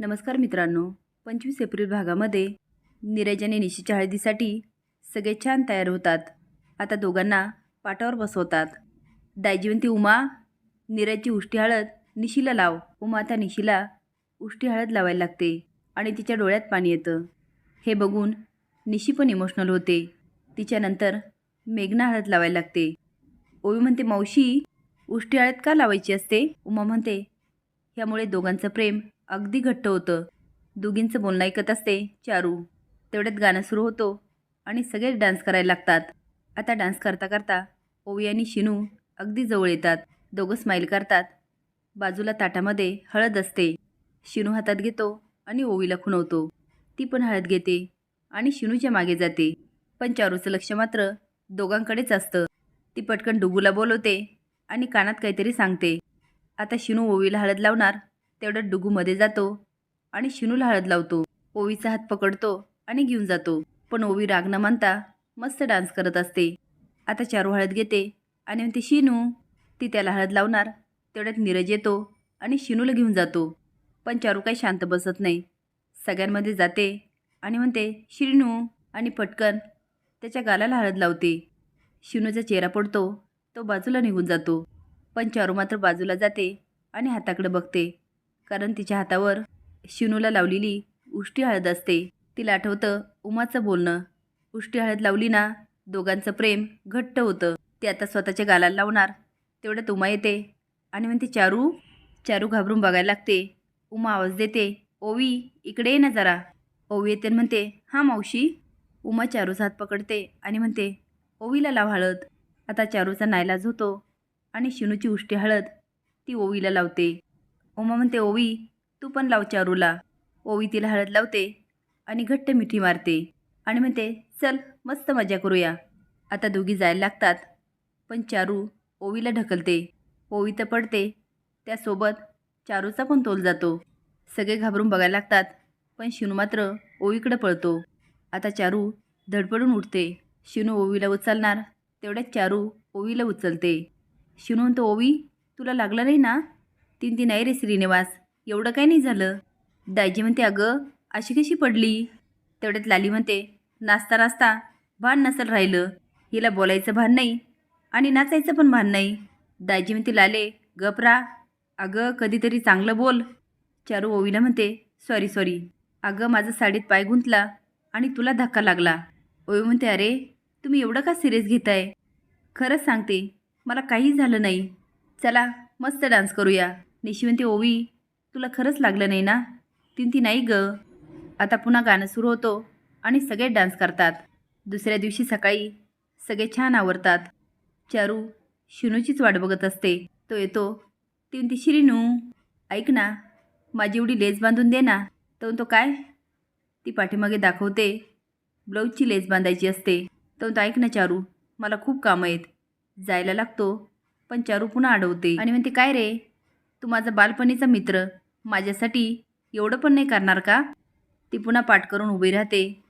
नमस्कार मित्रांनो पंचवीस एप्रिल भागामध्ये नीरज आणि निशीच्या हळदीसाठी सगळे छान तयार होतात. आता दोघांना पाटावर बसवतात. दायजीवंती उमा नीरजची उष्टी हळद निशीला लाव. उमा आता निशीला उष्टी हळद लावायला लागते आणि तिच्या डोळ्यात पाणी येतं. हे बघून निशी पण इमोशनल होते. तिच्यानंतर मेघना हळद लावायला लागते. ओवी म्हणते मावशी उष्टी हळद का लावायची असते? उमा म्हणते ह्यामुळे दोघांचं प्रेम अगदी घट्ट होतं. दोघींचं बोलणं ऐकत असते चारू. तेवढ्यात गाणं सुरू होतो आणि सगळेच डान्स करायला लागतात. आता डान्स करता करता ओवी आणि शिनू अगदी जवळ येतात. दोघं स्माईल करतात. बाजूला ताटामध्ये हळद असते. शिनू हातात घेतो आणि ओवीला खुणवतो. ती पण हळद घेते आणि शिनूच्या मागे जाते. पण चारूचं लक्ष मात्र दोघांकडेच असतं. ती पटकन डुगूला बोलवते आणि कानात काहीतरी सांगते. आता शिनू ओवीला हळद लावणार तेवढ्यात डुगूमध्ये जातो आणि शिनूला हळद लावतो. ओवीचा हात पकडतो आणि घेऊन जातो. पण ओवी राग न मानता मस्त डान्स करत असते. आता चारू हळद घेते आणि म्हणते शिनू ती त्याला हळद लावणार. तेवढ्यात नीरज येतो आणि शिनूला घेऊन जातो. पण चारू काही शांत बसत नाही. सगळ्यांमध्ये जाते आणि म्हणते शिनू आणि पटकन त्याच्या गालाला हळद लावते. शिनूचा चेहरा पडतो तो बाजूला निघून जातो. पण चारू मात्र बाजूला जाते आणि हाताकडे बघते. कारण तिच्या हातावर शिनूला लावलेली उष्टी हळद असते. तिला आठवतं उमाचं बोलणं. उष्टी हळद लावली ना दोघांचं प्रेम घट्ट होतं. ते आता स्वतःच्या गालाला लावणार. तेवढ्यात उमा येते. आणि म्हणते चारू चारू घाबरून बघायला लागते. उमा आवाज देते ओवी इकडे ये ना जरा. ओवी येते आणि म्हणते हां मावशी. उमा चारूचा हात पकडते आणि म्हणते ओवीला लाव हळद. आता चारूचा नायलाज होतो आणि शिनूची उष्टी हळद ती ओवीला लावते. उमा म्हणते ओवी तू पण लाव चारूला. ओवी तिला हळद लावते आणि घट्ट मिठी मारते आणि म्हणते चल मस्त मजा करूया. आता दोघी जायला लागतात पण चारू ओवीला ढकलते. ओवी तर पडते. त्यासोबत चारूचा पण तोल जातो. सगळे घाबरून बघायला लागतात पण शिनू मात्र ओवीकडे पळतो. आता चारू धडपडून उठते. शिनू ओवीला उचलणार तेवढ्यात चारू ओवीला उचलते. शिनू म्हणतो ओवी तुला लागलं नाही ना? तीन ती नाही रे श्रीनिवास. एवढं काही नाही झालं? दायजी म्हणते अगं अशी कशी पडली? तेवढ्यात लाली म्हणते नाचता नाचता भान नसेल राहिलं. हिला बोलायचं भान नाही आणि नाचायचं पण भान नाही. दायजी म्हणते लाले गपरा अगं कधीतरी चांगलं बोल. चारू ओवीला म्हणते सॉरी सॉरी. अगं माझं साडीत पाय गुंतला आणि तुला धक्का लागला. ओवी म्हणते अरे तुम्ही एवढं का सिरियस घेताय? खरंच सांगते मला काही झालं नाही. चला मस्त डान्स करूया. निशी म्हणते ओवी तुला खरंच लागलं नाही ना? तीन ती नाही ग. आता पुन्हा गाणं सुरू होतो आणि सगळे डान्स करतात. दुसऱ्या दिवशी सकाळी सगळे छान आवरतात. चारू शिनूचीच वाट बघत असते. तो येतो ती म्हणते शिरीनू ऐक ना माझी एवढी लेस बांधून दे ना. तो काय? ती पाठीमागे दाखवते ब्लाऊजची लेस बांधायची असते. तो ऐक ना चारू मला खूप कामं आहेत. जायला लागतो पण चारू पुन्हा अडवते. आणि म्हणते काय रे? तू माझा बालपणीचा मित्र. माझ्यासाठी एवढं पण नाही करणार का? ती पुन्हा पाठ करून उभी राहते.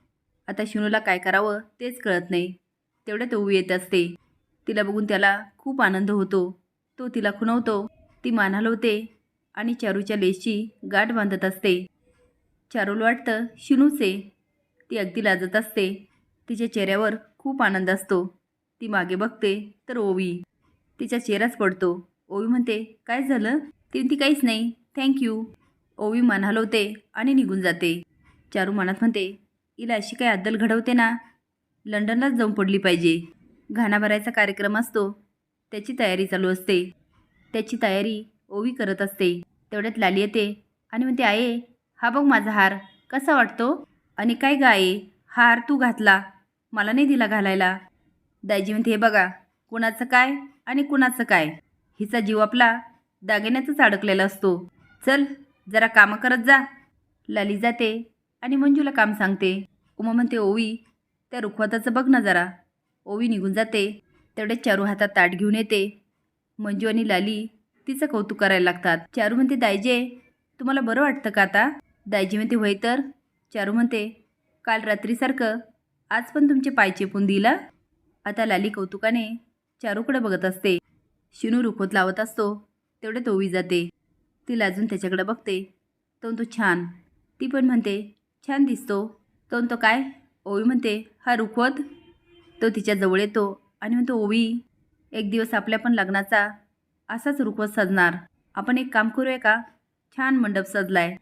आता शिनूला काय करावं तेच कळत नाही. तेवढ्यात उभी येत असते. तिला बघून त्याला खूप आनंद होतो. तो तिला खुणवतो. ती मान हलवते आणि चारूच्या लेसची गाठ बांधत असते. चारूला वाटतं शिनूचे. ती अगदी लाजत असते. तिच्या चेहऱ्यावर खूप आनंद असतो. ती मागे बघते तर ओवी. तिचा चेहराच पडतो. ओवी म्हणते काय झालं? ती ती काहीच नाही. थँक्यू ओवी मान हलवते आणि निघून जाते. चारू मनात म्हणते हिला अशी काही अद्दल घडवते ना? लंडनलाच जाऊन पडली पाहिजे. घाणा भरायचा कार्यक्रम असतो. त्याची तयारी चालू असते. त्याची तयारी ओवी करत असते. तेवढ्यात लाली येते आणि म्हणते आहे हा बघ माझा हार. कसा वाटतो? आणि काय ग आहे हा हार तू घातला. मला नाही दिला घालायला. दायजी म्हणते हे बघा कुणाचं काय आणि कुणाचं काय? हिचा जीव आपला दागिन्यातच अडकलेला असतो. चल जरा कामं करत जा. लाली जाते आणि मंजूला काम सांगते. उमा म्हणते ओवी त्या रुखवाताचं बघ ना जरा. ओवी निघून जाते. तेवढे चारू हातात ताट घेऊन येते. मंजू आणि लाली तिचं कौतुक करायला लागतात. चारू म्हणते दायजे तुम्हाला बरं वाटतं का आता? दायजी म्हणते होय तर. चारू म्हणते काल रात्रीसारखं आज पण तुमचे पाय चेपून दिला? आता लाली कौतुकाने चारूकडे बघत असते. शिनू रुखवत लावत असतो. तेवढ्यात ओवी जाते. ती लाजून त्याच्याकडे बघते. तो तो छान. ती पण म्हणते छान दिसतो. तो तो काय? ओवी म्हणते हा रुखवत तो तिच्या जवळ येतो आणि म्हणतो ओवी एक दिवस आपल्या पण लग्नाचा असाच रुखवत सजणार. आपण एक काम करूया का? छान मंडप सजलाय.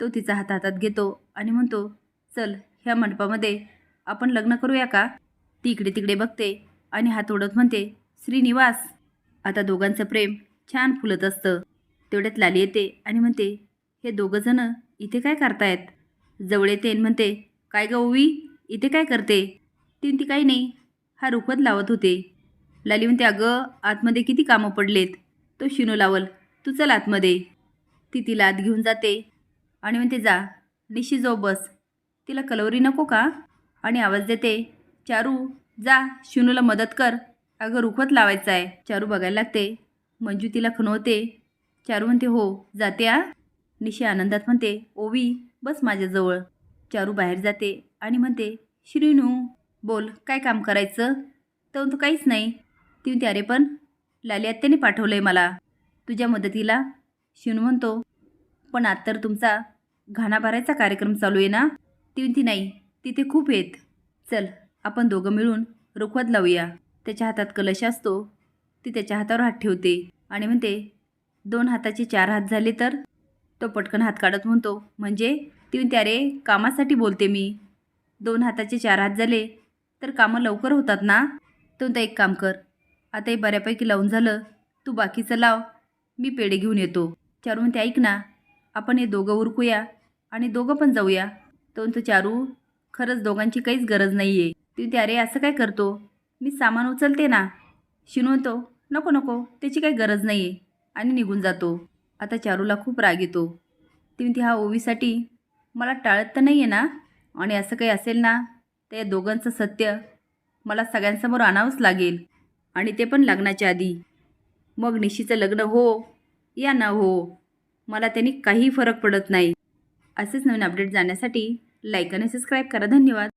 तो तिचा हात हातात घेतो आणि म्हणतो चल ह्या मंडपामध्ये आपण लग्न करूया का? ती इकडे तिकडे बघते आणि हात ओढत म्हणते श्रीनिवास आता दोघांचं प्रेम छान फुलत असतं. तेवढ्यात लाली येते आणि म्हणते हे दोघंजणं इथे काय करतायत? जवळ येते आणि म्हणते काय गं ओवी इथे काय करते? तीन ती काही नाही हा रुखवत लावत होते. लाली म्हणते अगं आतमध्ये किती कामं पडलेत. तो शिनू लावल. तू चल आतमध्ये. ती तिला आत घेऊन जाते आणि म्हणते जा. निशी जाऊ बस. तिला कलवरी नको का? आणि आवाज देते चारू जा. शिनूला मदत कर. अगं रुखवत लावायचं आहे चारू बघायला लागते. मंजू तिला खणवते. चारू म्हणते हो जाते आ. निशी आनंदात म्हणते ओवी बस माझ्याजवळ चारू बाहेर जाते आणि म्हणते श्रीनू बोल काय काम करायचं? तर म्हणतो काहीच नाही. ती म्हणते अरे पण लाली आत्याने पाठवलं आहे मला तुझ्या मदतीला. शिनू म्हणतो पण आज तर तुमचा घाणा भरायचा कार्यक्रम चालू आहे ना? ती म्हणती नाही तिथे खूप आहेत. चल आपण दोघं मिळून रुखवत लावूया. त्याच्या हातात कलश असतो. ती त्याच्या हातावर हात ठेवते आणि म्हणते दोन हाताचे चार हात झाले तर? तो पटकन हात काढत म्हणतो म्हणजे? ती म्हणते अरे कामासाठी बोलते मी. दोन हाताचे चार हात झाले तर कामं लवकर होतात ना? तो म्हणतो एक काम कर. आता हे बऱ्यापैकी लावून झालं. तू बाकीचं लाव. मी पेढे घेऊन येतो. चारू म्हणते ऐक ना. आपण हे दोघं उरकूया आणि दोघं पण जाऊया. तो म्हणतो चारू खरंच दोघांची काहीच गरज नाही आहे ती म्हणते अरे असं काय करतो? मी सामान उचलते ना. शिनवतो नको नको. त्याची काही गरज नाही आहे आणि निघून जातो. आता चारूला खूप राग येतो. ती म्हणते हा ओवीसाठी मला टाळत तर नाही आहे ना? आणि असं काही असेल ना? तर या दोघांचं सत्य मला सगळ्यांसमोर आणावंच लागेल. आणि ते पण लग्नाच्या आधी. मग निशीचं लग्न हो या ना हो. मला त्यांनी काही फरक पडत नाही. असेच नवीन अपडेट जाण्यासाठी लाईक आणि सबस्क्राईब करा. धन्यवाद.